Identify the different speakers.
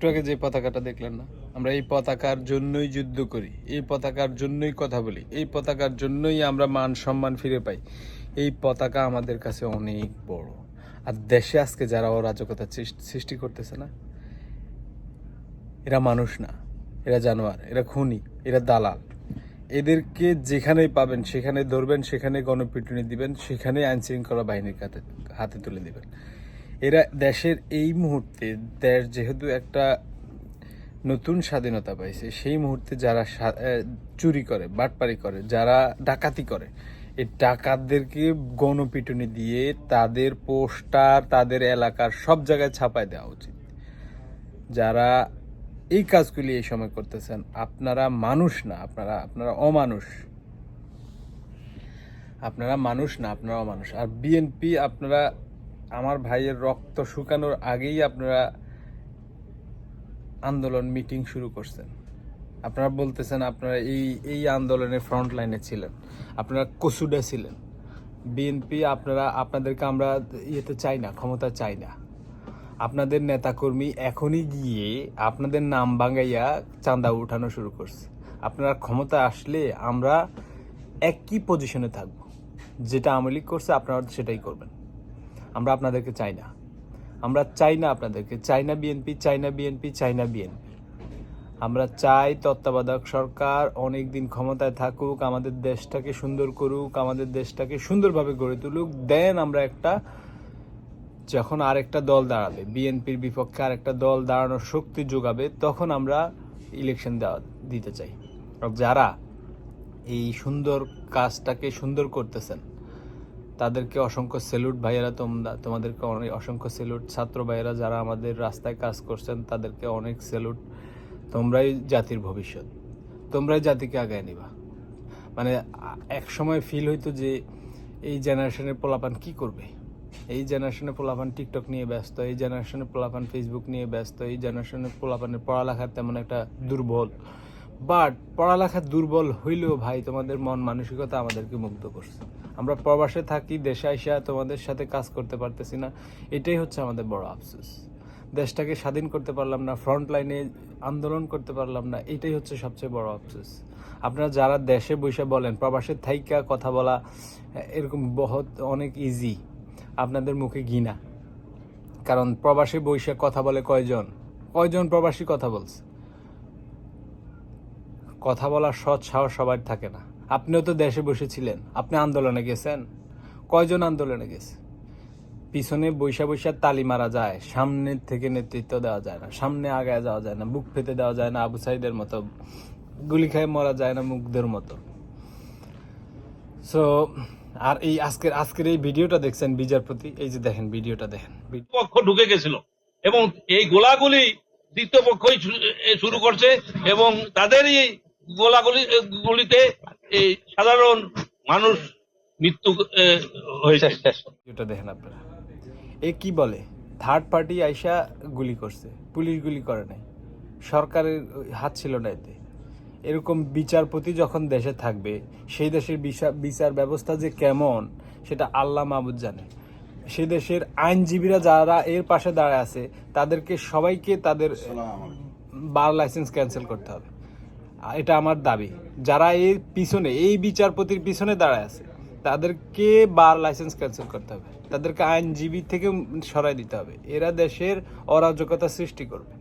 Speaker 1: একটু আগে যে পতাকাটা দেখলেন না, আমরা এই পতাকার জন্যই যুদ্ধ করি, এই পতাকার জন্যই কথা বলি, এই পতাকার জন্যই আমরা মান সম্মান ফিরে পাই। এই পতাকা আমাদের কাছে অনেক বড়। আর দেশে আজকে যারা অরাজকতা সৃষ্টি- করতেছে না, এরা মানুষ না, এরা জানোয়ার, এরা খুনি, এরা দালাল। এদেরকে যেখানেই পাবেন, সেখানে ধরবেন, সেখানে গণপিটুনি দিবেন সেখানে আইন শৃঙ্খলা বাহিনীর হাতে হাতে তুলে দিবেন। এরা দেশের এই মুহূর্তে, দেশ যেহেতু একটা নতুন স্বাধীনতা পাইছে, সেই মুহূর্তে যারা চুরি করে, বাটপারি করে, যারা ডাকাতি করে, এই ডাকাতদেরকে গণপিটুনি দিয়ে তাদের পোস্টার, তাদের এলাকার সব জায়গায় ছাপায় দেওয়া উচিত। যারা এই কাজগুলি এই সময় করতেছেন, আপনারা মানুষ না, আপনারা আপনারা অমানুষ। আপনারা মানুষ না, আপনারা অমানুষ। আর বিএনপি আপনারা আমার ভাইয়ের রক্ত শুকানোর আগেই আপনারা আন্দোলন মিটিং শুরু করছেন। আপনারা বলতেছেন আপনারা এই এই আন্দোলনের ফ্রন্ট লাইনে ছিলেন। আপনারা কসুডা ছিলেন। বিএনপি আপনারা, আপনাদেরকে আমরা ইয়েতে চাই না, ক্ষমতা চাই না। আপনাদের নেতাকর্মী এখনই গিয়ে আপনাদের নাম বাঙ্গাইয়া চাঁদা উঠানো শুরু করছে। আপনারা ক্ষমতা আসলে আমরা একই পজিশনে থাকব। যেটা আওয়ামী লীগ করছে, আপনারা সেটাই করবেন। আমরা আপনাদেরকে চাই না। আমরা চাই না আপনাদেরকে। চাই না বিএনপি চাই না বিএনপি চাই না বিএনপি আমরা চাই তত্ত্বাবধায়ক সরকার অনেক দিন ক্ষমতায় থাকুক, আমাদের দেশটাকে সুন্দর করুক, আমাদের দেশটাকে সুন্দরভাবে গড়ে তুলুক। দেন আমরা একটা, যখন আরেকটা দল দাঁড়াবে বিএনপির বিপক্ষে আরেকটা দল দাঁড়ানোর শক্তি যোগাবে, তখন আমরা ইলেকশন দেওয়া, দিতে চাই। যারা এই সুন্দর কাজটাকে সুন্দর করতেছেন তাদেরকে অসংখ্য সেলুট ভাইয়েরা তোমরা তোমাদেরকে অনেক অসংখ্য সেলুট ছাত্র ভাইয়েরা যারা আমাদের রাস্তায় কাজ করছেন, তাদেরকে অনেক সেলুট তোমরাই জাতির ভবিষ্যৎ। তোমরাই জাতিকে আগায় নিবা। মানে এক সময় ফিল হইতো যে এই জেনারেশনের পোলাপান কি করবে? এই জেনারেশনের পোলাপান টিকটক নিয়ে ব্যস্ত, এই জেনারেশনের পোলাপান ফেসবুক নিয়ে ব্যস্ত, এই জেনারেশনের পোলাপানের পড়ালেখার তেমন একটা দুর্বল। বাট পড়ালেখা দুর্বল হইলেও ভাই তোমাদের মন মানসিকতা আমাদেরকে মুগ্ধ করছে। আমরা প্রবাসে থাকি, দেশে আইসা তোমাদের সাথে কাজ করতে পারতেছি না। এটাই হচ্ছে আমাদের বড় আফসোস। দেশটাকে স্বাধীন করতে পারলাম না ফ্রন্ট লাইনে আন্দোলন করতে পারলাম না, এটাই হচ্ছে সবচেয়ে বড় আফসোস। আপনারা যারা দেশে বসে বলেন প্রবাসের থাইকা কথা বলা, এরকম বহুত অনেক ইজি আপনাদের মুখে ঘৃণা। কারণ প্রবাসে বৈশাখ কথা বলে কয়জন? কয়জন প্রবাসী কথা বলছে? কথা বলার সৎ সাহস সবার থাকে না। আপনিও তো দেশে বসেছিলেন। আপনি আন্দোলনে গেছেন। কয়জন আন্দোলনে গেছে? পিছনে বৈশা বৈশা তালি মারা যায়। সামনের থেকে নেতৃত্ব দেওয়া যায় না। সামনে আগায় যাওয়া যায় না। বুক পেতে দেওয়া যায় না আবু সাইদের মতো। গুলি খেয়ে, মরা যায় না মুখদের মতো। সো আর এই আজকের আজকের এই ভিডিওটা দেখছেন বিচারপতি এই যে দেখেন, ভিডিওটা দেখেন।
Speaker 2: পক্ষ ঢুকে গেছিল। এবং এই গোলাগুলি দ্বিতীয় পক্ষই শুরু করছে এবং তাদেরই গোলাগুলি এ, গুলিতে এই সাধারণ মানুষ মৃত্যু হয়েছে।
Speaker 1: দেখেন আপনারা। এ কি বলে? থার্ড পার্টি আইসা গুলি করছে। পুলিশ গুলি করে নাই। সরকারের হাত ছিল না এতে। এরকম বিচারপতি যখন দেশে থাকবে সেই দেশের বিচার বিচার ব্যবস্থা যে কেমন সেটা আল্লাহ মাহবুদ জানে। সে দেশের আইনজীবীরা যারা এর পাশে দাঁড়ায় আছে তাদেরকে সবাইকে তাদের বার লাইসেন্স ক্যান্সেল করতে হবে। এটা আমার দাবি। যারা এর পিছনে, এই বিচারপতির পিছনে দাঁড়ায় আছে, তাদেরকে বার লাইসেন্স ক্যান্সেল করতে হবে। তাদেরকে আইনজীবী থেকে সরাই দিতে হবে। এরা দেশের অরাজকতা সৃষ্টি করবে।